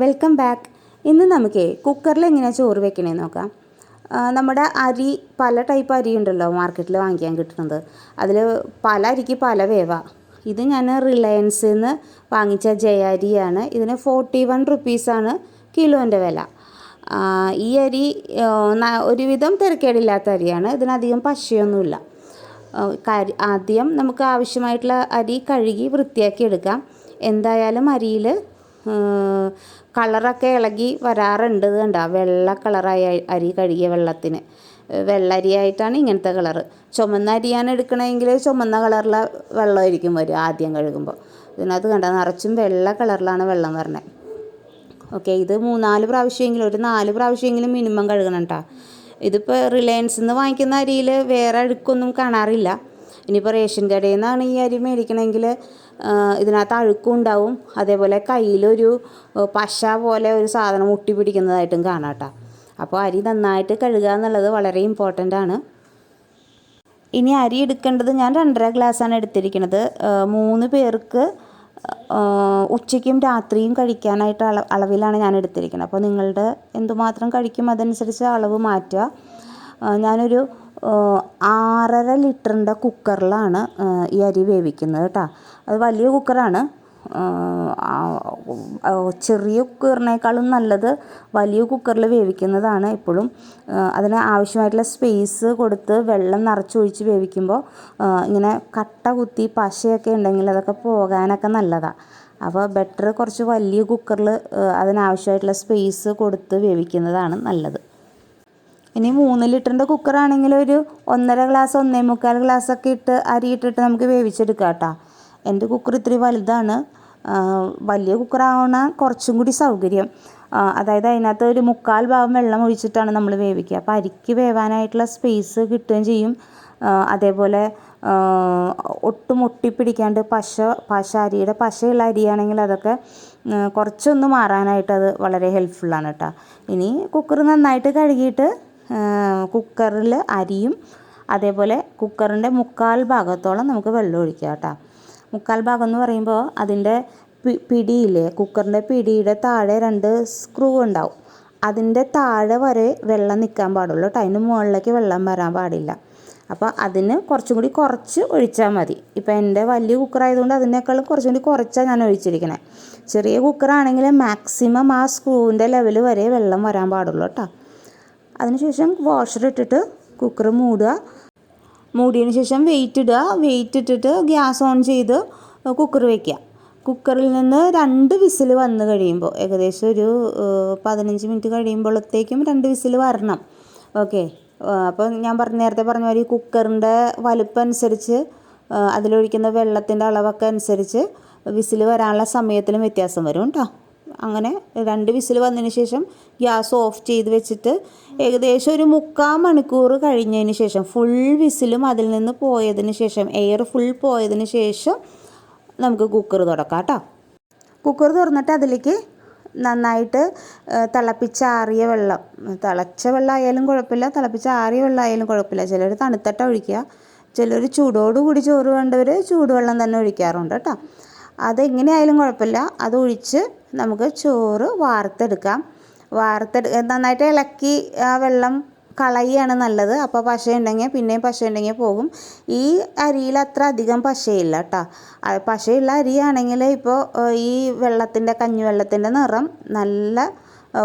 Welcome back ഇന്ന് നമുക്ക് കുക്കറിൽ എങ്ങനെയാണ് ചോറ് വെക്കണേന്ന് നോക്കാം. നമ്മുടെ അരി പല ടൈപ്പ് അരി ഉണ്ടല്ലോ മാർക്കറ്റിൽ വാങ്ങിക്കാൻ കിട്ടുന്നത്. അതിൽ പല അരിക്ക് പല വേവ. ഇത് ഞാൻ റിലയൻസിൽ നിന്ന് വാങ്ങിച്ച ജയ അരിയാണ്. ഇതിന് ഫോർട്ടി വൺ റുപ്പീസാണ് കിലോന്റെ വില. ഈ അരി ഒരുവിധം തിരക്കേടില്ലാത്ത അരിയാണ്. ഇതിനധികം പശയൊന്നുമില്ല. കരി ആദ്യം നമുക്ക് ആവശ്യമായിട്ടുള്ള അരി കഴുകി വൃത്തിയാക്കി എടുക്കാം. എന്തായാലും അരിയിൽ കളറൊക്കെ ഇളകി വരാറുണ്ട് കണ്ടാ? വെള്ള കളറായ അരി കഴുകിയ വെള്ളത്തിന്. വെള്ള അരിയായിട്ടാണ് ഇങ്ങനത്തെ കളറ്. ചുമന്ന അരിയാണ് എടുക്കണമെങ്കിൽ ചുമന്ന കളറിലെ വെള്ളമായിരിക്കും വരിക ആദ്യം കഴുകുമ്പോൾ. ഇതിനകത്ത് കണ്ട? നിറച്ചും വെള്ള കളറിലാണ് വെള്ളം വരണേ. ഓക്കെ ഇത് മൂന്നാൽ പ്രാവശ്യമെങ്കിലും ഒരു നാല് പ്രാവശ്യമെങ്കിലും മിനിമം കഴുകണം കേട്ടോ. ഇതിപ്പോൾ റിലയൻസിൽ നിന്ന് വാങ്ങിക്കുന്ന അരിയിൽ വേറെ അഴുക്കൊന്നും കാണാറില്ല. ഇനിയിപ്പോൾ റേഷൻ കടയിൽ നിന്നാണ് ഈ അരി മേടിക്കണമെങ്കിൽ ഇതിനകത്ത് അഴുക്കും ഉണ്ടാവും. അതേപോലെ കയ്യിലൊരു പശ പോലെ ഒരു സാധനം മുട്ടി പിടിക്കുന്നതായിട്ടും കാണാം കേട്ടോ. അപ്പോൾ അരി നന്നായിട്ട് കഴുകുക എന്നുള്ളത് വളരെ ഇമ്പോർട്ടന്റ് ആണ്. ഇനി അരി എടുക്കേണ്ടത് ഞാൻ രണ്ടര ഗ്ലാസ്സാണ് എടുത്തിരിക്കുന്നത് മൂന്ന് പേർക്ക് ഉച്ചയ്ക്കും രാത്രിയും കഴിക്കാനായിട്ട് അള അളവിലാണ് ഞാൻ എടുത്തിരിക്കുന്നത് അപ്പോൾ നിങ്ങളുടെ എന്തുമാത്രം കഴിക്കും അതനുസരിച്ച് അളവ് മാറ്റുക. ഞാനൊരു ആറര ലിറ്ററിന്റെ കുക്കറിലാണ് ഈ അരി വേവിക്കുന്നത് കേട്ടോ. അത് വലിയ കുക്കറാണ്. ചെറിയ കുക്കറിനേക്കാളും നല്ലത് വലിയ കുക്കറിൽ വേവിക്കുന്നതാണ് എപ്പോഴും അതിന് ആവശ്യമായിട്ടുള്ള സ്പേസ് കൊടുത്ത് വെള്ളം നിറച്ചൊഴിച്ച് വേവിക്കുമ്പോൾ ഇങ്ങനെ കട്ട കുത്തി പശയൊക്കെ ഉണ്ടെങ്കിൽ അതൊക്കെ പോകാനൊക്കെ നല്ലതാണ് അപ്പോൾ ബെറ്റർ കുറച്ച് വലിയ കുക്കറിൽ അതിനാവശ്യമായിട്ടുള്ള സ്പേസ് കൊടുത്ത് വേവിക്കുന്നതാണ് നല്ലത്. ഇനി മൂന്ന് ലിറ്ററിന്റെ കുക്കറാണെങ്കിൽ ഒരു ഒന്നര ഗ്ലാസ് ഒന്നേ മുക്കാൽ ഗ്ലാസ്സൊക്കെ ഇട്ട് അരി ഇട്ടിട്ട് നമുക്ക് വേവിച്ചെടുക്കാം കേട്ടോ. എന്റെ കുക്കർ ഇത്തിരി വലുതാണ്. വലിയ കുക്കറാവണ കുറച്ചും കൂടി സൗകര്യം. അതായത് അതിനകത്ത് ഒരു മുക്കാൽ ഭാഗം വെള്ളം ഒഴിച്ചിട്ടാണ് നമ്മൾ വേവിക്കുക. അപ്പോൾ അരിക്ക് വേവാനായിട്ടുള്ള സ്പേസ് കിട്ടുകയും ചെയ്യും. അതേപോലെ ഒട്ടും ഒട്ടിപ്പിടിക്കാണ്ട് പശ പശ അരിയുടെ പശയുള്ള അരിയാണെങ്കിൽ അതൊക്കെ കുറച്ചൊന്ന് മാറാനായിട്ട് അത് വളരെ ഹെൽപ്ഫുള്ളാണ് കേട്ടോ. ഇനി കുക്കർ നന്നായിട്ട് കഴുകിയിട്ട് കുക്കറിൽ അരിയും അതേപോലെ കുക്കറിന്റെ മുക്കാൽ ഭാഗത്തോളം നമുക്ക് വെള്ളം ഒഴിക്കുക കേട്ടോ. മുക്കാൽ ഭാഗം എന്ന് പറയുമ്പോൾ അതിന്റെ പിടിയില്ലേ കുക്കറിന്റെ പിടിയുടെ താഴെ രണ്ട് സ്ക്രൂ ഉണ്ടാവും. അതിന്റെ താഴെ വരെ വെള്ളം നിൽക്കാൻ പാടുള്ളൂ കേട്ടോ. അതിന് മുകളിലേക്ക് വെള്ളം വരാൻ പാടില്ല. അപ്പോൾ അതിന് കുറച്ചും കൂടി കുറച്ച് ഒഴിച്ചാൽ മതി. ഇപ്പോൾ എന്റെ വലിയ കുക്കറായതുകൊണ്ട് അതിനേക്കാളും കുറച്ചും കൂടി കുറച്ചാണ് ഞാൻ ഒഴിച്ചിരിക്കണേ. ചെറിയ കുക്കറാണെങ്കിൽ മാക്സിമം ആ സ്ക്രൂവിന്റെ ലെവൽ വരെ വെള്ളം വരാൻ പാടുള്ളൂ കേട്ടോ. അതിനുശേഷം വാഷർ ഇട്ടിട്ട് കുക്കർ മൂടുക. മൂടിയതിന് ശേഷം വെയിറ്റ് ഇടുക. വെയിറ്റ് ഇട്ടിട്ട് ഗ്യാസ് ഓൺ ചെയ്ത് കുക്കർ വയ്ക്കുക കുക്കറിൽ നിന്ന് രണ്ട് വിസിൽ വന്ന് കഴിയുമ്പോൾ ഏകദേശം ഒരു പതിനഞ്ച് മിനിറ്റ് കഴിയുമ്പോഴത്തേക്കും രണ്ട് വിസിൽ വരണം. ഓക്കെ അപ്പോൾ ഞാൻ പറഞ്ഞ നേരത്തെ പറഞ്ഞ മാതിരി കുക്കറിന്റെ വലുപ്പം അനുസരിച്ച് അതിലൊഴിക്കുന്ന വെള്ളത്തിന്റെ അളവൊക്കെ അനുസരിച്ച് വിസിൽ വരാനുള്ള സമയത്തിലും വ്യത്യാസം വരും കേട്ടോ അങ്ങനെ രണ്ട് വിസിൽ വന്നതിന് ശേഷം ഗ്യാസ് ഓഫ് ചെയ്ത് വെച്ചിട്ട് ഏകദേശം ഒരു മുക്കാൽ മണിക്കൂർ കഴിഞ്ഞതിന് ശേഷം ഫുൾ വിസിലും അതിൽ നിന്ന് പോയതിന് ശേഷം എയർ ഫുൾ പോയതിന് ശേഷം നമുക്ക് കുക്കർ തുറക്കാം കേട്ടോ. കുക്കർ തുറന്നിട്ട് അതിലേക്ക് നന്നായിട്ട് തിളപ്പിച്ച ആറിയ വെള്ളം തിളച്ച വെള്ളമായാലും കുഴപ്പമില്ല തിളപ്പിച്ചാറിയ വെള്ളമായാലും കുഴപ്പമില്ല. ചിലർ തണുത്തട്ട ഒഴിക്കുക. ചിലർ ചൂടോടുകൂടി ചോറ് വേണ്ടവർ ചൂടുവെള്ളം തന്നെ ഒഴിക്കാറുണ്ട് കേട്ടോ. അതെങ്ങനെയായാലും കുഴപ്പമില്ല. അത് ഒഴിച്ച് നമുക്ക് ചോറ് വാർത്തെടുക്കാം. വാർത്തെടു നന്നായിട്ട് ഇളക്കി ആ വെള്ളം കളയുകയാണ് നല്ലത്. അപ്പോൾ പശ ഉണ്ടെങ്കിൽ പിന്നെയും പശ ഉണ്ടെങ്കിൽ പോകും. ഈ അരിയിൽ അത്ര അധികം പശയില്ല കേട്ടോ പശയുള്ള അരിയാണെങ്കിൽ ഇപ്പോൾ ഈ വെള്ളത്തിന്റെ കഞ്ഞിവെള്ളത്തിന്റെ നിറം നല്ല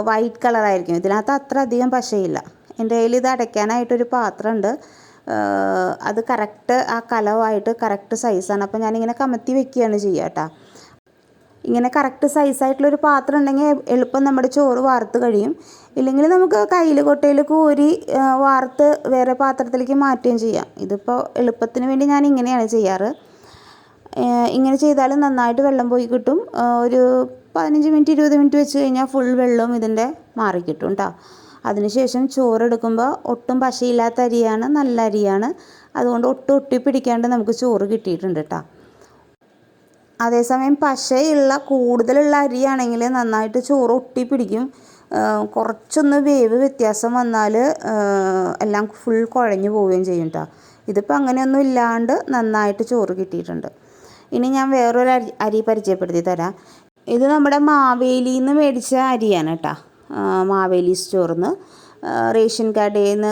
വൈറ്റ് കളറായിരിക്കും ഇതിനകത്ത് അത്ര അധികം പശയില്ല. എന്റെ കയ്യിൽ ഇത് അടയ്ക്കാനായിട്ടൊരു പാത്രമുണ്ട്. അത് കറക്റ്റ് ആ കലവായിട്ട് കറക്റ്റ് സൈസാണ്. അപ്പോൾ ഞാനിങ്ങനെ കമത്തി വെക്കുകയാണ് ചെയ്യുക കേട്ടോ ഇങ്ങനെ കറക്റ്റ് സൈസായിട്ടുള്ളൊരു പാത്രം ഉണ്ടെങ്കിൽ എളുപ്പം നമ്മുടെ ചോറ് വാർത്ത് കഴിയും. ഇല്ലെങ്കിൽ നമുക്ക് കയ്യിൽ കൊട്ടയിൽ കോരി വാർത്ത് വേറെ പാത്രത്തിലേക്ക് മാറ്റുകയും ചെയ്യാം. ഇതിപ്പോൾ എളുപ്പത്തിന് വേണ്ടി ഞാൻ ഇങ്ങനെയാണ് ചെയ്യാറ്. ഇങ്ങനെ ചെയ്താൽ നന്നായിട്ട് വെള്ളം പോയി കിട്ടും. ഒരു പതിനഞ്ച് മിനിറ്റ് ഇരുപത് മിനിറ്റ് വെച്ച് കഴിഞ്ഞാൽ ഫുൾ വെള്ളവും ഇതിന്റെ മാറിക്കിട്ടും കേട്ടോ അതിനുശേഷം ചോറെടുക്കുമ്പോൾ ഒട്ടും പശയില്ലാത്ത അരിയാണ് നല്ല അരിയാണ്. അതുകൊണ്ട് ഒട്ടും ഒട്ടി പിടിക്കാണ്ട് നമുക്ക് ചോറ് കിട്ടിയിട്ടുണ്ട് കേട്ടോ അതേസമയം പശയുള്ള കൂടുതലുള്ള അരിയാണെങ്കിൽ നന്നായിട്ട് ചോറ് ഒട്ടി പിടിക്കും കുറച്ചൊന്ന് വേവ് വ്യത്യാസം വന്നാൽ എല്ലാം ഫുൾ കുഴഞ്ഞു പോവുകയും ചെയ്യും കേട്ടോ ഇതിപ്പോൾ അങ്ങനെയൊന്നും ഇല്ലാണ്ട് നന്നായിട്ട് ചോറ് കിട്ടിയിട്ടുണ്ട്. ഇനി ഞാൻ വേറൊരു അരി അരി പരിചയപ്പെടുത്തി തരാം. ഇത് നമ്മുടെ മാവേലിയിൽ നിന്ന് മേടിച്ച അരിയാണ് കേട്ടോ മാവേലി സ്റ്റോറിൽ നിന്ന് റേഷൻ കടയിൽ നിന്ന്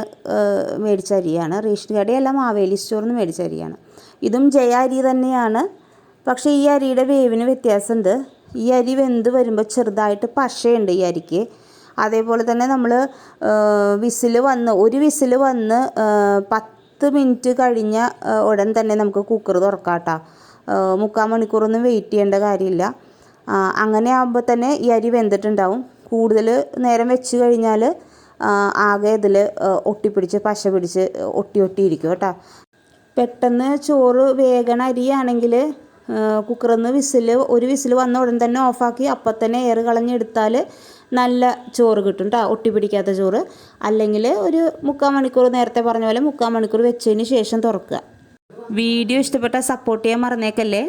മേടിച്ച അരിയാണ്. റേഷൻ കടയല്ല മാവേലി സ്റ്റോറിൽ നിന്ന് മേടിച്ച അരിയാണ്. ഇതും ജയ അരി തന്നെയാണ്. പക്ഷേ ഈ അരിയുടെ വേവിന് വ്യത്യാസമുണ്ട്. ഈ അരി വെന്ത് വരുമ്പോൾ ചെറുതായിട്ട് പശയുണ്ട് ഈ അരിക്ക്. അതേപോലെ തന്നെ നമ്മൾ വിസിൽ വന്ന് ഒരു വിസിൽ വന്ന് പത്ത് മിനിറ്റ് കഴിഞ്ഞ ഉടൻ തന്നെ നമുക്ക് കുക്കർ തുറക്കാം കേട്ടോ മുക്കാൽ മണിക്കൂറൊന്നും വെയിറ്റ് ചെയ്യേണ്ട കാര്യമില്ല. അങ്ങനെ ആകുമ്പോൾ തന്നെ ഈ അരി വെന്തിട്ടുണ്ടാവും. കൂടുതൽ നേരം വെച്ച് കഴിഞ്ഞാൽ ആകെ ഇതിൽ ഒട്ടിപ്പിടിച്ച് പശ പിടിച്ച് ഒട്ടി ഒട്ടി ഇരിക്കും കേട്ടോ. പെട്ടെന്ന് ചോറ് വേഗണ അരിയാണെങ്കിൽ കുക്കറിൽ വിസിൽ ഒരു വിസിൽ വന്ന ഉടൻ തന്നെ ഓഫാക്കി അപ്പം തന്നെ എയർ കളഞ്ഞെടുത്താൽ നല്ല ചോറ് കിട്ടും കേട്ടോ ഒട്ടി പിടിക്കാത്ത ചോറ്. അല്ലെങ്കിൽ ഒരു മുക്കാൽ മണിക്കൂർ നേരത്തെ പറഞ്ഞ പോലെ മുക്കാൽ മണിക്കൂർ വെച്ചതിന് ശേഷം തുറക്കുക. വീഡിയോ ഇഷ്ടപ്പെട്ടാൽ സപ്പോർട്ട് ചെയ്യാൻ മറന്നേക്കല്ലേ?